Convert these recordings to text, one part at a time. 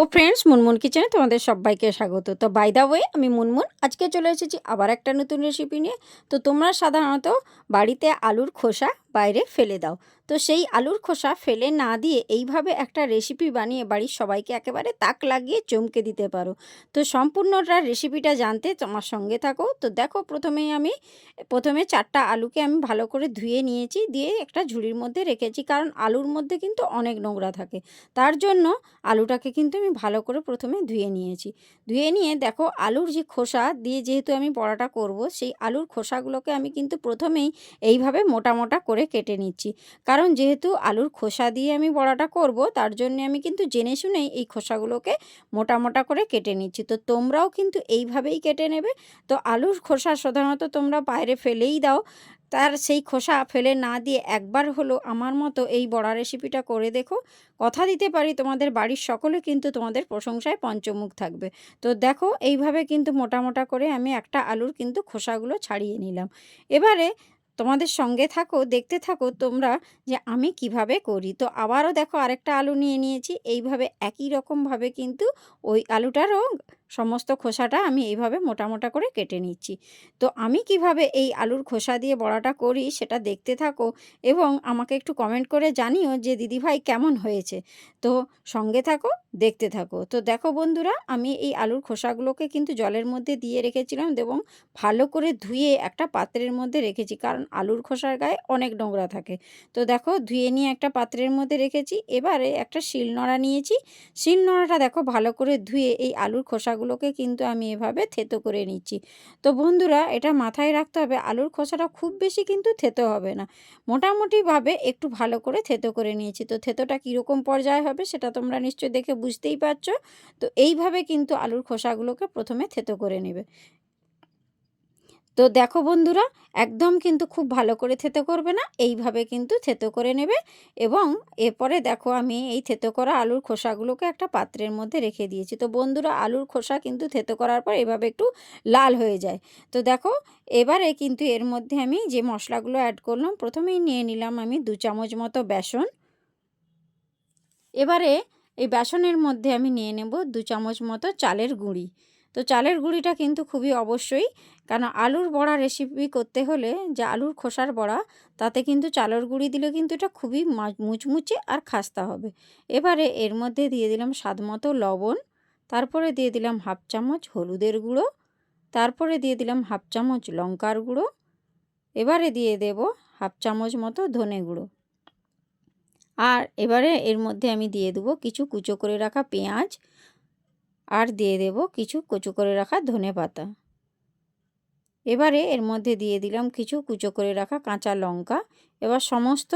ও friends Munmun কিচেনে তোমাদের সবাইকে স্বাগত। তো বাই দা ওয়ে আমি মুনমুন, আজকে চলে এসেছি আবার একটা নতুন রেসিপি নিয়ে। তো তোমরা সাধারণত বাড়িতে আলুর খোসা বাইরে ফেলে দাও। তো সেই আলুর খোসা ফেলে না দিয়ে এইভাবে একটা রেসিপি বানিয়ে বাড়ির সবাইকে একেবারে তাক লাগিয়ে চমকে দিতে পারো। তো সম্পূর্ণটা রেসিপিটা জানতে তোমার সঙ্গে থাকো। তো দেখো প্রথমেই আমি, প্রথমে চারটা আলুকে আমি ভালো করে ধুয়ে নিয়েছি, দিয়ে একটা ঝুড়ির মধ্যে রেখেছি, কারণ আলুর মধ্যে কিন্তু অনেক নোংরা থাকে। তার জন্য আলুটাকে কিন্তু আমি ভালো করে প্রথমে ধুয়ে নিয়েছি। ধুয়ে নিয়ে দেখো আলুর যে খোসা দিয়ে যেহেতু আমি বড়াটা করব, সেই আলুর খোসাগুলোকে আমি কিন্তু প্রথমেই এইভাবে মোটা মোটা করে কেটে নিচ্ছি। কারণ যেহেতু আলুর খোসা দিয়ে আমি বড়াটা করব, তার জন্য আমি কিন্তু জেনে শুনেই এই খোসাগুলোকে মোটা মোটা করে কেটে নিচ্ছি। তো তোমরাও কিন্তু এইভাবেই কেটে নেবে। তো আলুর খোসা সাধারণত তোমরা বাইরে ফেলেই দাও। তার সেই খোসা ফেলে না দিয়ে একবার হলো আমার মতো এই বড়া রেসিপিটা করে দেখো। কথা দিতে পারি, তোমাদের বাড়ির সকলে কিন্তু তোমাদের প্রশংসায় পঞ্চমুখ থাকবে। তো দেখো, এইভাবে কিন্তু মোটা মোটা করে আমি একটা আলুর কিন্তু খোসাগুলো ছাড়িয়ে নিলাম। এবারে তোমাদের সঙ্গে থাকো, দেখতে থাকো তোমরা যে আমি কীভাবে করি। তো আবারও দেখো আরেকটা আলু নিয়ে নিয়েছি। এইভাবে একই রকমভাবে কিন্তু ওই আলুটারও সমস্ত খোসাটা আমি এইভাবে মোটা মোটা করে কেটে নিচ্ছি। তো আমি কীভাবে এই আলুর খোসা দিয়ে বড়াটা করি সেটা দেখতে থাকো এবং আমাকে একটু কমেন্ট করে জানিও যে দিদিভাই কেমন হয়েছে। তো সঙ্গে থাকো, দেখতে থাকো। তো দেখো বন্ধুরা, আমি এই আলুর খোসাগুলোকে কিন্তু জলের মধ্যে দিয়ে রেখেছিলাম এবং ভালো করে ধুয়ে একটা পাত্রের মধ্যে রেখেছি কারণ আলুর খোসার গায়ে অনেক নোংরা থাকে। তো দেখো, ধুয়ে নিয়ে একটা পাত্রের মধ্যে রেখেছি। এবারে একটা শিলনোড়া নিয়েছি। শিলনোড়াটা দেখো ভালো করে ধুয়ে এই আলুর খোসাগুলোকে কিন্তু আমি এভাবে থেতো করে নিচ্ছি। তো বন্ধুরা, এটা মাথায় রাখতে হবে, আলুর খোসাটা খুব বেশি কিন্তু থেতো হবে না। মোটামুটিভাবে একটু ভালো করে থেতো করে নিয়েছি। তো থেতোটা কীরকম পর্যায়ে হবে সেটা তোমরা নিশ্চয়ই দেখে বুঝতেই পারছ। তো এইভাবে কিন্তু আলুর খোসাগুলোকে প্রথমে থেতো করে নেবে। তো দেখো বন্ধুরা, একদম কিন্তু খুব ভালো করে থেতো করবে না, এইভাবে কিন্তু থেতো করে নেবে এবং এরপরে দেখো আমি এই থেতো করা আলুর খোসাগুলোকে একটা পাত্রের মধ্যে রেখে দিয়েছি। তো বন্ধুরা, আলুর খোসা কিন্তু থেতো করার পর এভাবে একটু লাল হয়ে যায়। তো দেখো, এবারে কিন্তু এর মধ্যে আমি যে মশলাগুলো অ্যাড করলাম, প্রথমেই নিয়ে নিলাম আমি দু চামচ মতো বেসন। এবারে এই বেসনের মধ্যে আমি নিয়ে নেব দু চামচ মতো চালের গুঁড়ি। তো চালের গুঁড়িটা কিন্তু খুবই অবশ্যই। কারণ আলুর বড়া রেসিপি করতে হলে যে আলুর খোসার বড়া, তাতে কিন্তু চালের গুঁড়ি দিলে কিন্তু এটা খুবই মুচমুচে আর খাস্তা হবে। এবারে এর মধ্যে দিয়ে দিলাম স্বাদ মতো লবণ, তারপরে দিয়ে দিলাম হাফ চামচ হলুদের গুঁড়ো, তারপরে দিয়ে দিলাম হাফ চামচ লঙ্কার গুঁড়ো, এবারে দিয়ে দেব হাফ চামচ মতো ধনে গুঁড়ো। আর এবারে এর মধ্যে আমি দিয়ে দেবো কিছু কুচো করে রাখা পেঁয়াজ আর দিয়ে দেব কিছু কুচু করে রাখা ধনে পাতা। এবারে এর মধ্যে দিয়ে দিলাম কিছু কুচো করে রাখা কাঁচা লঙ্কা। এবার সমস্ত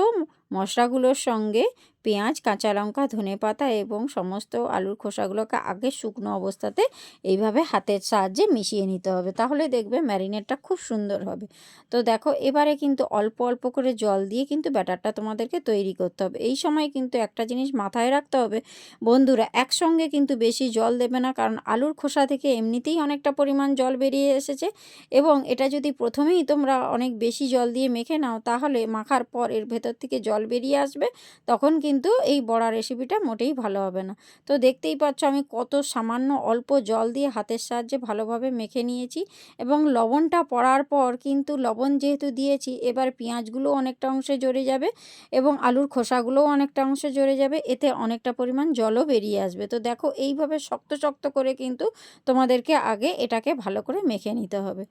মশলাগুলোর সঙ্গে পেঁয়াজ, কাঁচা লঙ্কা, ধনে পাতা এবং সমস্ত আলুর খোসাগুলোকে আগে শুকনো অবস্থাতে এইভাবে হাতের সাহায্যে মিশিয়ে নিতে হবে। তাহলে দেখবে ম্যারিনেটটা খুব সুন্দর হবে। তো দেখো, এবারে কিন্তু অল্প অল্প করে জল দিয়ে কিন্তু ব্যাটারটা তোমাদেরকে তৈরি করতে হবে। এই সময় কিন্তু একটা জিনিস মাথায় রাখতে হবে, বন্ধুরা, একসঙ্গে কিন্তু বেশি জল দেবে না, কারণ আলুর খোসা থেকে এমনিতেই অনেকটা পরিমাণ জল বেরিয়ে এসেছে এবং এটা যদি প্রথমেই তোমরা অনেক বেশি জল দিয়ে মেখে নাও, তাহলে মাখার পর এর ভেতর থেকে জল বেরিয়ে আসবে, তখন কিন্তু এই বড়া রেসিপিটা মোটেই ভালো হবে না। তো দেখতেই পাচ্ছ আমি কত সামান্য অল্প জল দিয়ে হাতের সাহায্যে ভালোভাবে মেখে নিয়েছি এবং লবণটা পড়ার পর কিন্তু লবণ যেহেতু দিয়েছি, এবার পেঁয়াজগুলো অনেকটা অংশে জড়ে যাবে এবং আলুর খোসাগুলোও অনেকটা অংশে জড়ে যাবে, এতে অনেকটা পরিমাণ জলও বেরিয়ে আসবে। তো দেখো এইভাবে শক্ত শক্ত করে কিন্তু তোমাদেরকে আগে এটাকে ভালো করে মেখে নিতে হবে।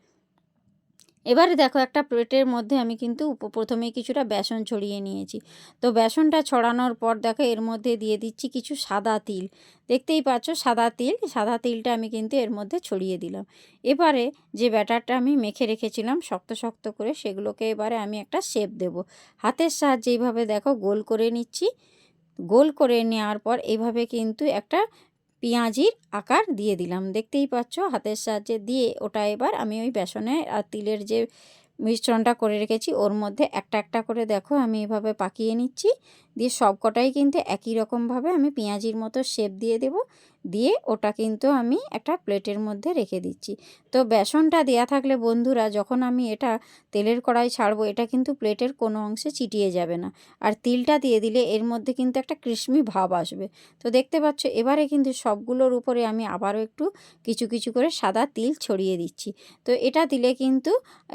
এবারে দেখো, একটা প্লেটের মধ্যে আমি কিন্তু প্রথমে কিছুটা বেসন ছড়িয়ে নিয়েছি। তো বেসনটা ছড়ানোর পর দেখো, এর মধ্যে দিয়ে দিচ্ছি কিছু সাদা তিল। দেখতেই পাচ্ছ, সাদা তিল, সাদা তিলটা আমি কিন্তু এর মধ্যে ছড়িয়ে দিলাম। এবারে যে ব্যাটারটা আমি মেখে রেখেছিলাম, শক্ত শক্ত করে সেগুলোকে এবারে আমি একটা শেপ দেব। হাতের সাহায্যে এইভাবে দেখো, গোল করে নিচ্ছি। গোল করে নেওয়ার পর এইভাবে কিন্তু একটা পেঁয়াজির আকার দিয়ে দিলাম। দেখতেই পাচ্ছ হাতের সাহায্যে দিয়ে ওটা এবার আমি ওই বেসনে আর তিলের যে মিশ্রণটা করে রেখেছি, ওর মধ্যে একটা একটা করে দেখো আমি এভাবে পাকিয়ে নিচ্ছি। দিয়ে সব কটাই কিন্তু একই রকমভাবে আমি পেঁয়াজির মতো শেপ দিয়ে দেব। দিয়ে ওটা কিন্তু আমি একটা প্লেটের মধ্যে রেখে দিচ্ছি। তো বেসনটা দেয়া থাকলে বন্ধুরা যখন আমি এটা তেলের কড়াই ছাড়বো, এটা কিন্তু প্লেটের কোনো অংশে চিটিয়ে যাবে না। আর তিলটা দিয়ে দিলে এর মধ্যে কিন্তু একটা কৃষ্মি ভাব আসবে। তো দেখতে পাচ্ছ, এবারে কিন্তু সবগুলোর উপরে আমি আবারও একটু কিছু কিছু করে সাদা তিল ছড়িয়ে দিচ্ছি। তো এটা দিলে কিন্তু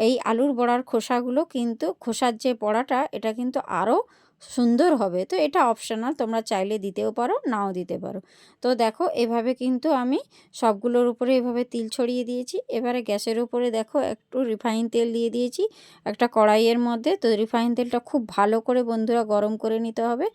এই আলুর বড়ার খোসাগুলো কিন্তু খোসার যে বড়াটা, এটা কিন্তু আরও সুন্দর হবে। তো এটা অপশনাল তোমরা চাইলে দিতেও পারো, নাও দিতে পারো। তো দেখো, এভাবে কিন্তু আমি সবগুলোর উপরে এভাবে তিল ছড়িয়ে দিয়েছি। এবারে গ্যাসের উপরে দেখো, একটু রিফাইন তেল দিয়ে দিয়েছি। একটা কড়াইয়ের মধ্যে, তো রিফাইন তেলটা খুব ভালো করে বন্ধুরা গরম করে নিতে হবে।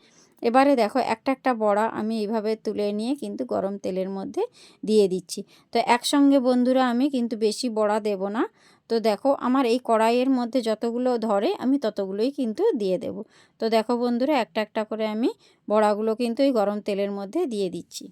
এবারে দেখো একটা একটা বড়া আমি এইভাবে তুলে নিয়ে কিন্তু গরম তেলের মধ্যে দিয়ে দিচ্ছি। তো একসঙ্গে বন্ধুরা আমি কিন্তু বেশি বড়া দেব না। তো দেখো আমার এই কড়াইয়ের মধ্যে যতগুলো ধরে আমি ততগুলোই কিন্তু দিয়ে দেব। তো দেখো বন্ধুরা একটা একটা করে আমি বড়াগুলো কিন্তু এই গরম তেলের মধ্যে দিয়ে দিচ্ছি।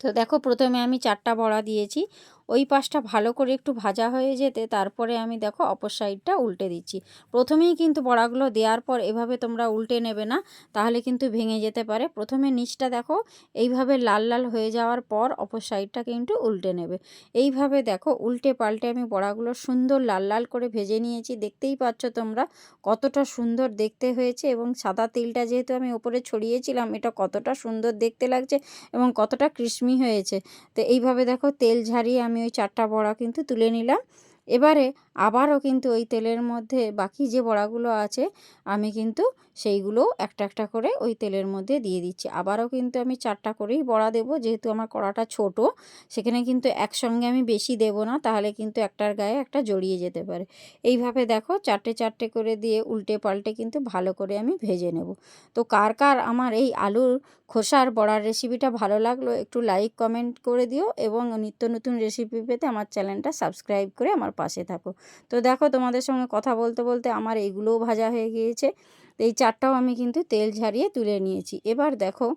তো দেখো প্রথমে আমি চারটা বড়া দিয়েছি। ওই পাশটা ভালো করে একটু ভাজা হয়ে যেতে, তারপরে আমি দেখো অপর সাইডটা উল্টে দিচ্ছি। প্রথমেই কিন্তু বড়াগুলো দেওয়ার পর এভাবে তোমরা উল্টে নেবে না, তাহলে কিন্তু ভেঙে যেতে পারে। প্রথমে নিচটা দেখো, এইভাবে লাল লাল হয়ে যাওয়ার পর অপর সাইডটা কিন্তু উল্টে নেবে। এইভাবে দেখো উল্টে পাল্টে আমি বড়াগুলো সুন্দর লাল লাল করে ভেজে নিয়েছি। দেখতেই পাচ্ছ তোমরা কতটা সুন্দর দেখতে হয়েছে এবং সাদা তিলটা যেহেতু আমি ওপরে ছড়িয়েছিলাম, এটা কতটা সুন্দর দেখতে লাগছে এবং কতটা ক্রিসমি হয়েছে। তো এইভাবে দেখো তেল ঝারিয়ে আমি ওই চারটা বড়া কিন্তু তুলে নিলাম। এবারে আবারও কিন্তু ওই তেলের মধ্যে বাকি যে বড়াগুলো আছে, আমি কিন্তু সেইগুলোও একটা একটা করে ওই তেলের মধ্যে দিয়ে দিচ্ছি। আবারও কিন্তু আমি চারটা করেই বড়া দেব, যেহেতু আমার কড়াটা ছোট, সেখানে কিন্তু একসঙ্গে আমি বেশি দেব না, তাহলে কিন্তু একটার গায়ে একটা জড়িয়ে যেতে পারে। এইভাবে দেখো চারটে চারটে করে দিয়ে উল্টে পাল্টে কিন্তু ভালো করে আমি ভেজে নেব। তো কার কার আমার এই আলুর খোসার বড়ার রেসিপিটা ভালো লাগল একটু লাইক কমেন্ট করে দিও এবং নিত্য নতুন রেসিপি পেতে আমার চ্যানেলটা সাবস্ক্রাইব করে আমার পাশে থাকো। তো দেখো তোমাদের সঙ্গে কথা বলতে বলতে আমার এইগুলোও ভাজা হয়ে গিয়েছে। এই চারটাও আমি কিন্তু তেল ঝারিয়ে তুলে নিয়েছি। এবার দেখো,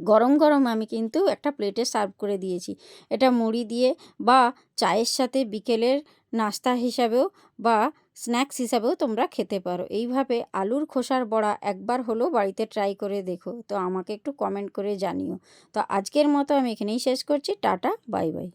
গরম গরম আমি কিন্তু একটা প্লেটে সার্ভ করে দিয়েছি। এটা মুড়ি দিয়ে বা চায়ের সাথে বিকেলের নাস্তা হিসাবেও বা স্ন্যাক্স হিসাবেও তোমরা খেতে পারো। এইভাবে আলুর খোসার বড়া একবার হলেও বাড়িতে ট্রাই করে দেখো। তো আমাকে একটু কমেন্ট করে জানিও। তো আজকের মতো আমি এখানেই শেষ করছি। Tata, bye bye.